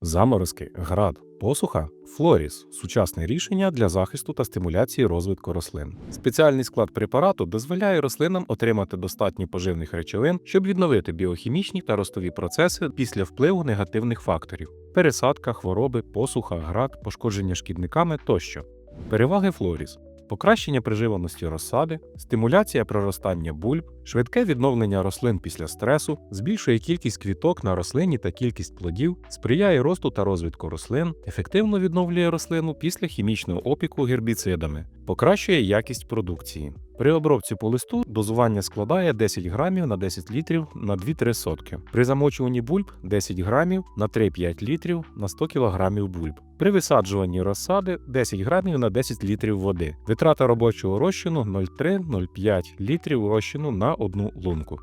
Заморозки, град, посуха, Флоріс сучасне рішення для захисту та стимуляції розвитку рослин. Спеціальний склад препарату дозволяє рослинам отримати достатньо поживних речовин, щоб відновити біохімічні та ростові процеси після впливу негативних факторів: пересадка, хвороби, посуха, град, пошкодження шкідниками тощо. Переваги Флоріс. Покращення приживаності розсади, стимуляція проростання бульб, швидке відновлення рослин після стресу, збільшує кількість квіток на рослині та кількість плодів, сприяє росту та розвитку рослин, ефективно відновлює рослину після хімічного опіку гербіцидами, покращує якість продукції. При обробці по листу дозування складає 10 грамів на 10 літрів на 2-3 сотки. При замочуванні бульб 10 грамів на 3-5 літрів на 100 кілограмів бульб. При висаджуванні розсади 10 грамів на 10 літрів води. Витрата робочого розчину 0,3-0,5 літрів розчину на одну лунку.